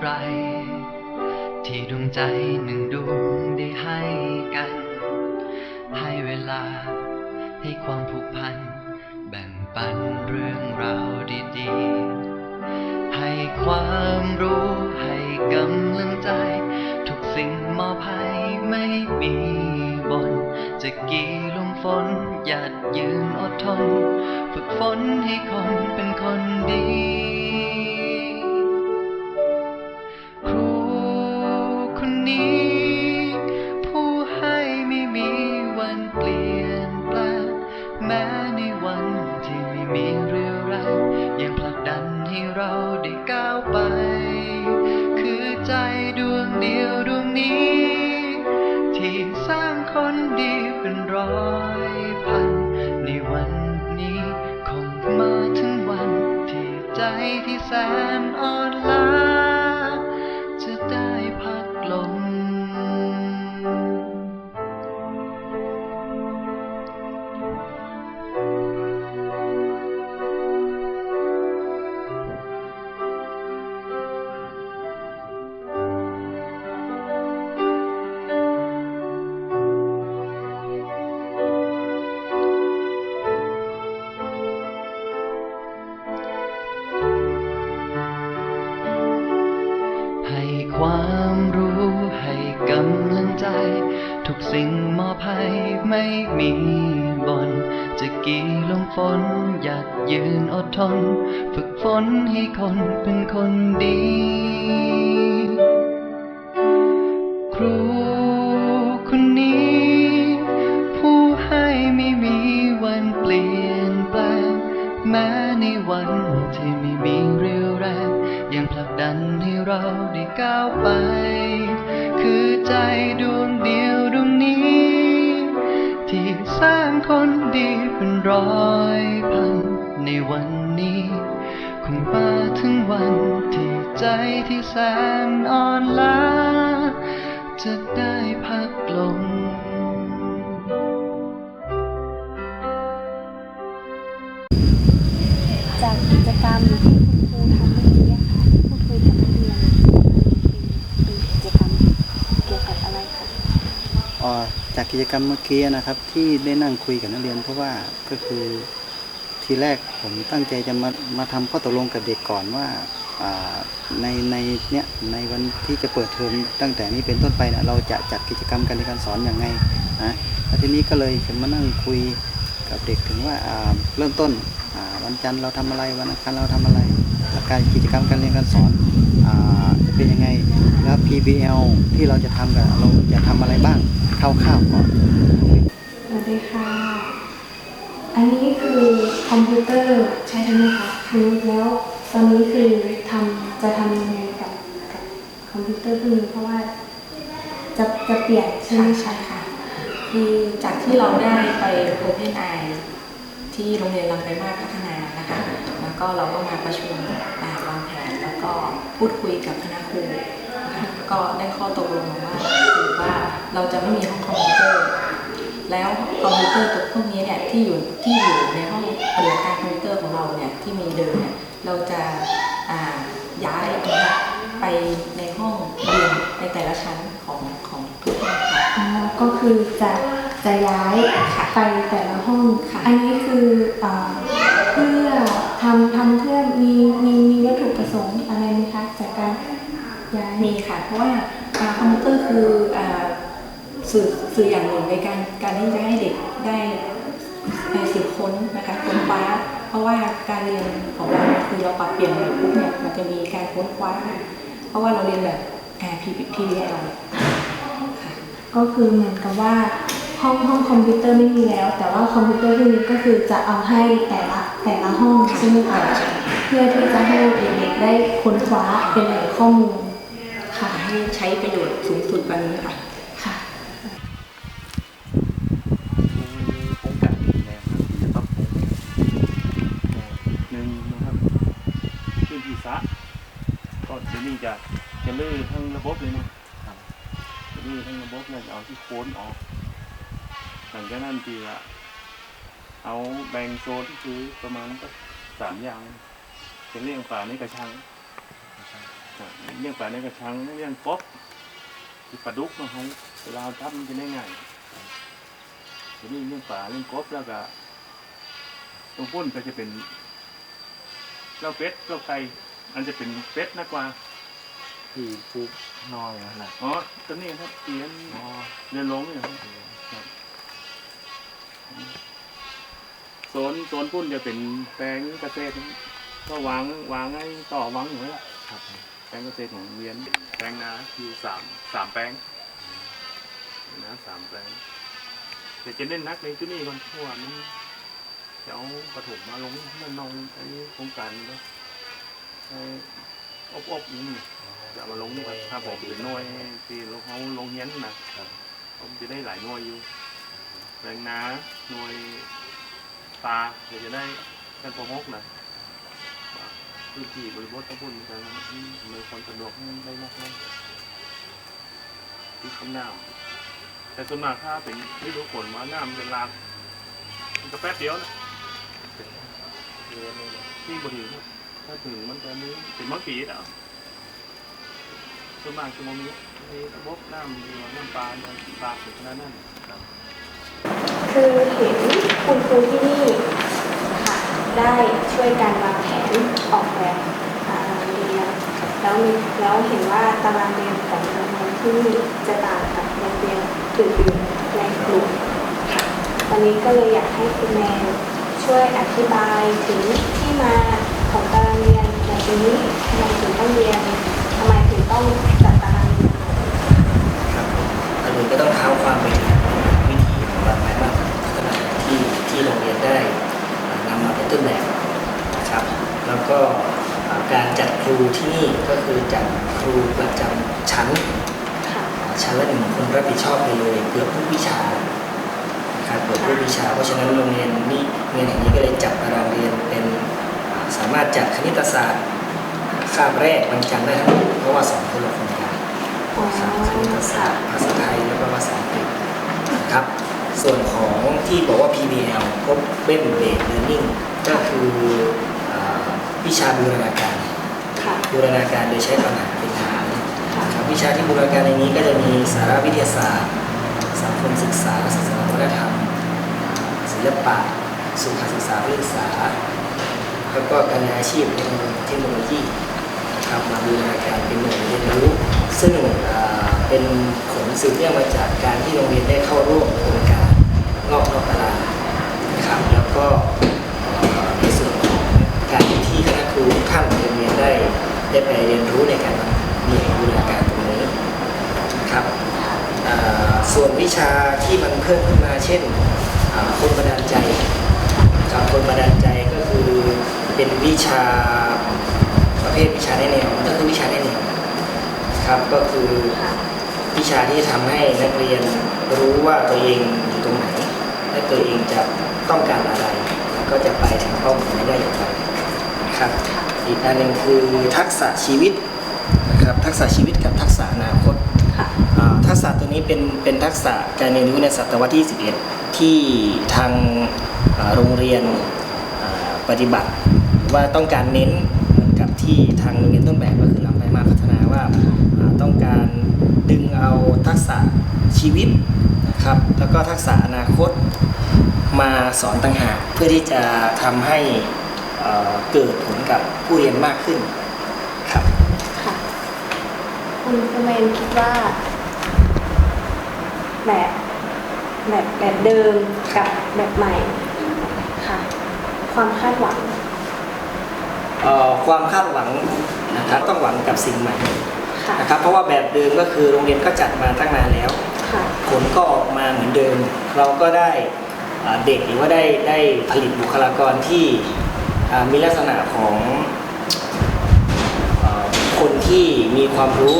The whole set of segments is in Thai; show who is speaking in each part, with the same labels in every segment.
Speaker 1: ไร ที่ดวงใจหนึ่งดวงได้ให้กัน ให้เวลาให้ความผูกพัน แบ่งปันเรื่องราวดีๆ ให้ความรู้ให้กำลังใจ ทุกสิ่งมอบให้ไม่มีบน จะกี่ลมฝนหยัดยืนอดทน ฝึกฝนให้คนเป็นคนดี เป็นร้อยพัน ในวันนี้คงมาถึงวันที่ใจที่แสนอ่อน ทน ฝึกฝนให้คนเป็นคน คงมาถึงวันที่ใจที่แสนอ่อนล้า จะได้พักลง
Speaker 2: จากกิจกรรมที่คุณครูทำเมื่อกี้ค่ะที่พูดคุยกับนักเรียนเป็นกิจกรรมเกี่ยวกับอะไรคะ
Speaker 3: อ่าจากกิจกรรมเมื่อกี้นะครับที่ได้นั่งคุยกับนักเรียนเพราะว่าก็คือ ทีแรกผมตั้งใจจะมามาทำข้อตกลงกับเด็กก่อนว่าในในเนี้ยในวันที่จะเปิดเทอมตั้งแต่นี้เป็นต้นไปนะเราจะจัดกิจกรรมการเรียนการสอนอย่างไงนะแล้วทีนี้ก็เลยจะมานั่งคุยกับเด็กถึงว่าเริ่มต้นวันจันทร์เราทำอะไรวันอังคารเราทำอะไรแล้วการกิจกรรมการเรียนการสอนอจะเป็นยังไงแล้ว PBL ที่เราจะทำกันเราจะทำอะไรบ้างคร่าวๆก่อน
Speaker 2: สวัสดีค่ะ อันนี้ คอมพิวเตอร์ใช่ไหมคะคือแล้วตอนนี้คือทำจะทำยังไงกับกับคอมพิวเตอร์พวกนี้เพราะว่าจะจะเปลี่ยนใช่ไหม
Speaker 4: ใช่
Speaker 2: ค่ะ
Speaker 4: คือจากที่เราได้ไป Open Eye ที่โรงเรียนลำไปมากพัฒนานะคะ แล้วก็เราก็มาประชุมวางแผนแล้วก็พูดคุยกับคณะครูนะคะก็ได้ข้อตกลงว่าถือว่าเราจะไม่มีห้องคอมพิวเตอร์ แล้วคอมพิวเตอร์ตัวพวกนี้เนี่ยที่อยู่ที่อยู่ในห้อง บัติการคอมพิวเตอร์ของเราเนี่ยที่มีเดิมเนี่ยเราจะอ่าย้ายนะคะไปในห้องเรียนในแต่ละชั้นของของทุกห้องค่ะ
Speaker 2: อ๋อก็คือจะจะย้าย
Speaker 4: ค่ะ
Speaker 2: ไปแต่ละห้อง
Speaker 4: ค่ะ
Speaker 2: อันนี้คืออ่าเพื่อทำทำเพื่อมีมีมีวัตถุประสงค์อะไรไหมคะจากการย้าย
Speaker 4: มีค่ะ เพราะว่าอ่าคอมพิวเตอร์คืออ่าสื่อสื่ออย่างหนึ่งในการการที่จะให้เด็กได้ใน สืบค้นนะคะค้นคว้า เพราะว่าการเรียนของเราคือเราปรับเปลี่ยนใหม่ปุ๊บเนี่ยมันจะมีการค้นคว้า เพราะว่าเราเรียนแบบอ่า P- PBL ค่ะ
Speaker 2: ก็คือเหมือนกับว่าห้องห้องคอมพิวเตอร์ไม่มีแล้ว แต่ว่าคอมพิวเตอร์ที่นี้ก็คือจะเอาให้แต่ละแต่ละห้องใช่ไหมคะเพื่อที่จะให้เด็กๆได้ค้นคว้าเป็นแหล่งข้อมูลค่ะ
Speaker 4: ให้ใช้ประโยชน์สูงสุดวันนี้ค่ะ
Speaker 5: จะจะลื้อทั้งระบบเลยนะจะลื้อทั้งระบบเลยจะเอาที่โค้นออกหลังจากนั้นทีละเอาแบ่งโซนที่คือประมาณก็สามอย่างจะเรียงฝาในกระชังเลี้ยงปลาในกระชังเลี้ยงกบที่ปลาดุกนาะเขาเวลาเราทำมันจะได้ง่ายทีนี้เลี้ยงปลาเลี้ยงกบแล้วก็ตรงพุ่นก็จะเป็นเล้าเป็ดเล้าไก่อันจะเป็นเป็ดนะกว่า
Speaker 6: ที่ปูนอยนะนะ
Speaker 5: อ๋อตัวนี้ครับเตียน
Speaker 6: อ๋อ
Speaker 5: เรือนลงเนี่ยครับครับโซนโซนพุ่นจะเป็นแปลงเกษตรก็วางวางให้ต่อวางอยู่ไว้ละ
Speaker 6: ครับ
Speaker 5: แปลงเกษตรของเวียนแปลงนาอยู่สามสามแปลงนะสามแปลงแต่จะเน้นนักในจุดนี้ก่อนเพราะว่ามันจะเอาปฐมมาลงมันนองไอ้โครงการแล้วไอ้อบอบๆนี่ จะเอามาลงนี่ครับถ้าผมเป็นหน่วยที่เราเขาลงเฮียนนะผมจะได้หลายหน่วยอยู่แปลงนาหน่วยตาเดี๋ยวจะได้แค่ประมกนะพื้นที่บริบทตะบุญกันนะครับอืมอำนวยความสะดวกให้ได้มากเลยที่คำน้ำแต่ส่วนมากถ้าเป็นฤดูฝนมาน้ำเป็นหลากมันก็แป๊บเดียวนะ
Speaker 6: เรียนเลยนะ
Speaker 5: ที่บถึงถ้าถึงมันจะมีเป็นเมื่อปีแล้ว ส่วนมากจะมมีบบน้ำหรือว่าน้ำปลาน้ำปลาถึงขนาดนั้นครับ
Speaker 2: คือเห็นคุณครูที่นี่ค่ะได้ช่วยการวางแผนออกแบบตารางเรียนแล้วมีแล้วเห็นว่าตารางเรียนของโรงเรียนที่นี่จะต่างกับโรงเรียนอื่นๆในกลุ่มค่ะวันนี้ก็เลยอยากให้คุณแมนช่วยอธิบายถึงที่มาของตารางเรียนแบบนี้ทำไมถึงต้องเรียนทำไมถึงต้องจัดตารางเรียน
Speaker 7: ครับอันนี้ก็ต้องเท้าความไปถึงวิธีของเราไม้มาพัฒนาที่ที่โรงเรียนได้อ่านำมาเป็นต้นแบบนะครับ แล้วก็อ่าการจัดครูที่นี่ก็คือจัดครูประจำชั้น
Speaker 2: ค่ะ
Speaker 7: อ่าชั้นละหนึ่งคนรับผิดชอบไปเลยเกือบทุกวิชานะครับเกือบทุกวิชา เพราะฉะนั้นโรงเรียนนี้โรงเรียนแห่งนี้ก็เลยจัดตารางเรียนเป็นอ่าสามารถจัดคณิตศาสตร์คาบแรกวันจันทร์ได้ทั้งหมดเพราะว่าสอนคนละคนกัน
Speaker 2: อ๋อ
Speaker 7: ครับคณิตศาสตร์ภาษาไทยแล้วก็ภาษาอังกฤษนะครับ ส่วนของที่บอกว่า PBL Open Based Learning ก็คืออ่าวิชาบูรณาการ
Speaker 2: ค่ะ
Speaker 7: บูรณาการโดยใช้ปัญหาเป็นฐาน
Speaker 2: ค่ะ
Speaker 7: ครับวิชาที่บูรณาการในนี้ก็จะมีสารวิทยาศาสตร์สังคมศึกษาศาสนาวัฒนธรรมศิลปะสุขศึกษาวิทยาศาสตร์ แล้วก็การงาอาชีพเทคโนโลยีเทคโนโลยีครับมาบูรณาการเป็นหน่วยเรียนรู้ ซึ่งเป็นผลสืบเนื่องมาจากการที่โรงเรียนได้เข้าร่วมโครงการงอกนอกตลาดนะครับแล้วก็ในส่วนของการที่คณะครูทุกท่านในโรงเรียนได้ได้ไปเรียนรู้ในการหน่วยบูรณาการตรงนี้ครับส่วนวิชาที่มันเพิ่มขึ้นมาเช่นคนบันดาลใจครับคนบันดาลใจก็คือ เป็นวิชาประเภทวิชาแนะแนวก็คือวิชาแนะแนวครับก็คือ
Speaker 2: ค่ะ
Speaker 7: วิชาที่ทำให้นักเรียนรู้ว่าตัวเองอยู่ตรงไหนและตัวเองจะต้องการอะไร แล้วก็จะไปถึงเป้าหมายได้อย่างไรนะครับอีกอันหนึ่งคือทักษะชีวิตนะครับทักษะชีวิตกับทักษะอนาคต
Speaker 2: ค่ะ
Speaker 7: อ่าทักษะตัวนี้เป็นเป็นทักษะการเรียนรู้ในศตวรรษที่ 11 ที่ทางอ่าโรงเรียนอ่า ปฏิบัติ หรือว่าต้องการเน้นเหมือนกับที่ทางโรงเรียนต้นแบบก็คือลำไปมาพัฒนาว่าต้องการดึงเอาทักษะชีวิตนะครับ แล้วก็ทักษะอนาคตมาสอนต่างหากเพื่อที่จะทำให้เอ่อเกิดผลกับผู้เรียนมากขึ้นครับ
Speaker 2: ค่ะคุณคุณแมนคิดว่าแบบแบบแบบเดิมกับแบบใหม่ ความคาดหวัง
Speaker 7: เอ่อความคาดหวังนะครับต้องหวังกับสิ่งใหม่
Speaker 2: ค่ะ
Speaker 7: นะครับเพราะว่าแบบเดิมก็คือโรงเรียนก็จัดมาตั้งนานแล้ว
Speaker 2: ค่ะ
Speaker 7: ผลก็ออกมาเหมือนเดิม เราก็ได้อ่าเด็กหรือว่าได้ได้ผลิตบุคลากรที่อ่ามีลักษณะของเอ่อคนที่มีความรู้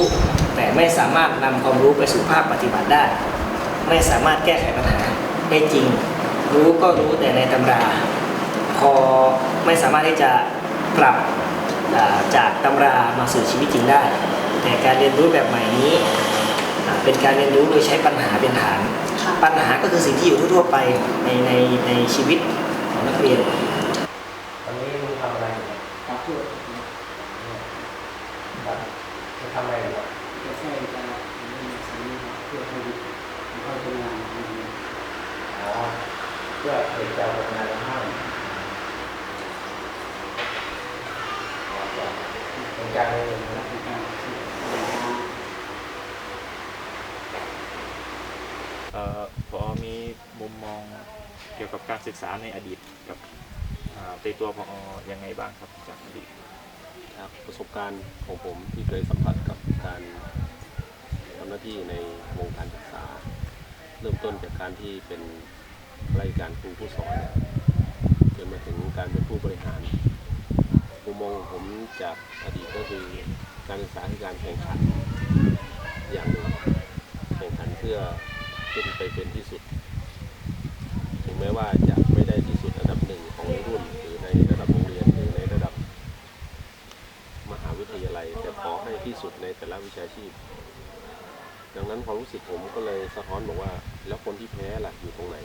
Speaker 7: แต่ไม่สามารถนำความรู้ไปสู่ภาคปฏิบัติได้ ไม่สามารถแก้ไขปัญหาได้จริง รู้ก็รู้แต่ในตำรา พอไม่สามารถที่จะปรับอ่าจากตำรามาสู่ชีวิตจริงได้ แต่การเรียนรู้แบบใหม่นี้อ่าเป็นการเรียนรู้โดยใช้ปัญหาเป็นฐาน
Speaker 2: ค่ะ
Speaker 7: ปัญหาก็คือสิ่งที่อยู่ทั่วๆไปในในในชีวิตของนักเรียน
Speaker 6: ตอนนี้มึงทำอะไรอยู่
Speaker 7: ครับ
Speaker 6: ครับ จะทำอะไรอยู่
Speaker 8: จะใช่จะมีสามีเพื่อให้เข้าทำงาน
Speaker 6: อ๋อเพื่อเด็กจะทำงานในห้างเป็นการเรียนนะ
Speaker 9: เอ่อ พอมีมุมมองเกี่ยวกับการศึกษาในอดีตกับในตัวพอยังไงบ้างครับจากอดีต
Speaker 10: จากประสบการณ์ของผมที่เคยสัมผัสกับการทำหน้าที่ในวงการศึกษา เริ่มต้นจากการที่เป็นรายการครูผู้สอนจนมาถึงการเป็นผู้บริหารมุมมองของผมจากอดีตก็คือการศึกษาคือการแข่งขันอย่างหนึ่งแข่งขันเพื่อ ขึ้นไปเป็นที่สุด ถึงแม้ว่าจะไม่ได้ที่สุดอันดับหนึ่งของรุ่นหรือในระดับโรงเรียนหรือในระดับ มหาวิทยาลัย แต่ขอให้ที่สุดในแต่ละวิชาชีพ ดังนั้นความรู้สึกผมก็เลยสะท้อนบอกว่า แล้วคนที่แพ้ล่ะอยู่ตรงไหน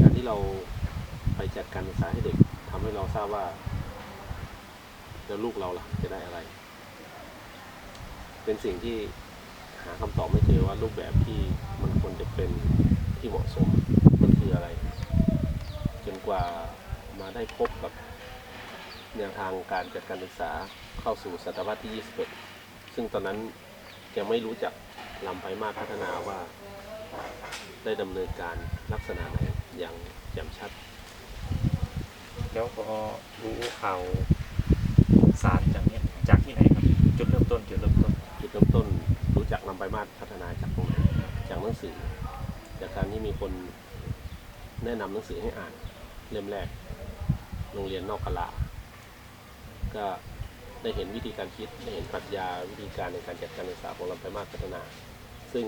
Speaker 10: การที่เราไปจัดการศึกษาให้เด็กทำให้เราทราบว่าแล้วลูกเราล่ะจะได้อะไร เป็นสิ่งที่ หาคำตอบไม่เจอว่ารูปแบบที่มันควรจะเป็นที่เหมาะสมมันคืออะไร จนกว่ามาได้พบกับแนวทางการจัดการศึกษาเข้าสู่ศตวรรษที่ 21 ซึ่งตอนนั้นยังไม่รู้จักลำไปมากพัฒนาว่า ได้ดำเนินการลักษณะไหนอย่างแจ่มชัด
Speaker 9: แล้วพอรู้ข่าวสารจากเนี้ยจากที่ไหนครับ จุดเริ่มต้นจุดเริ่มต้น
Speaker 10: จุดเริ่มต้น จักลำไปมาศพัฒนาจากตรงไหนจากหนังสือ จากการที่มีคนแนะนำหนังสือให้อ่านเล่มแรก โรงเรียนนอกกะลาก็ได้เห็นวิธีการคิดได้เห็นปรัชญาวิธีการในการจัดการศึกษาของลำไปมาศพัฒนา ซึ่ง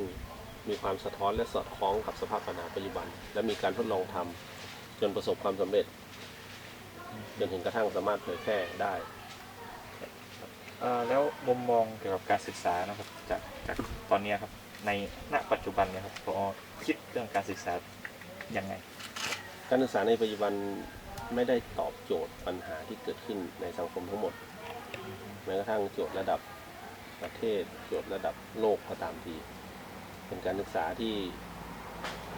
Speaker 10: มีความสะท้อนและสอดคล้องกับสภาพปัญหาปัจจุบัน และมีการทดลองทำจนประสบความสำเร็จ จนถึงกระทั่งสามารถเผยแพร่ได้
Speaker 9: เอ่อแล้วมุมมองเกี่ยวกับการศึกษานะครับจากจากตอนเนี้ยครับในณปัจจุบันเนี่ยครับพอคิดเรื่องการศึกษายังไง
Speaker 10: การศึกษาในปัจจุบันไม่ได้ตอบโจทย์ปัญหาที่เกิดขึ้นในสังคมทั้งหมดแม้กระทั่งโจทย์ระดับประเทศโจทย์ระดับโลกก็ตามที เป็นการศึกษาที่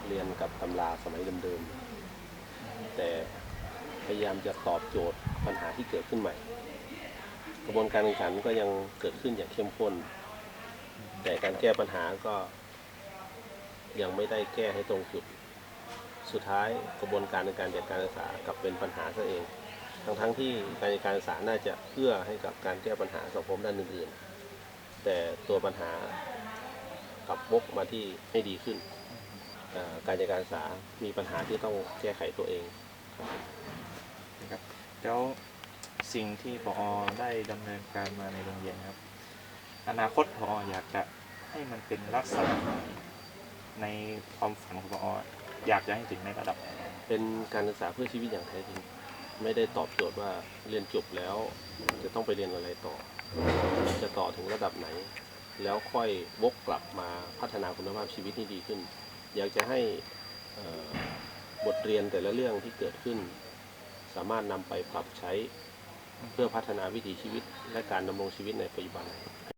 Speaker 10: เรียนกับตำราสมัยเดิมๆแต่พยายามจะตอบโจทย์ปัญหาที่เกิดขึ้นใหม่ กระบวนการแข่งขันก็ยังเกิดขึ้นอย่างเข้มข้น แต่การแก้ปัญหาก็ ยังไม่ได้แก้ให้ตรงจุด สุดท้ายกระบวนการในการจัดการศึกษากลับเป็นปัญหาซะเอง ทั้งๆที่การจัดการศึกษาน่าจะเอื้อให้กับการแก้ปัญหาสังคมด้านอื่นๆ แต่ตัวปัญหากลับวกมาที่ให้ดีขึ้น การจัดการศึกษามีปัญหาที่ต้องแก้ไขตัวเอง
Speaker 9: นะครับแล้ว สิ่งที่พอได้ดำเนินการมาในโรงเรียนครับ อนาคตพออยากจะให้มันเป็นลักษณะไหนในความฝันของพออยากจะให้ถึงในระดับไหน
Speaker 10: เป็นการศึกษาเพื่อชีวิตอย่างแท้จริง ไม่ได้ตอบโจทย์ว่าเรียนจบแล้วจะต้องไปเรียนอะไรต่อ จะต่อถึงระดับไหน แล้วค่อยวกกลับมาพัฒนาคุณภาพชีวิตให้ดีขึ้น อยากจะให้บทเรียนแต่ละเรื่องที่เกิดขึ้น สามารถนำไปปรับใช้ เพื่อพัฒนาวิถีชีวิตและการดำรงชีวิตในปัจจุบัน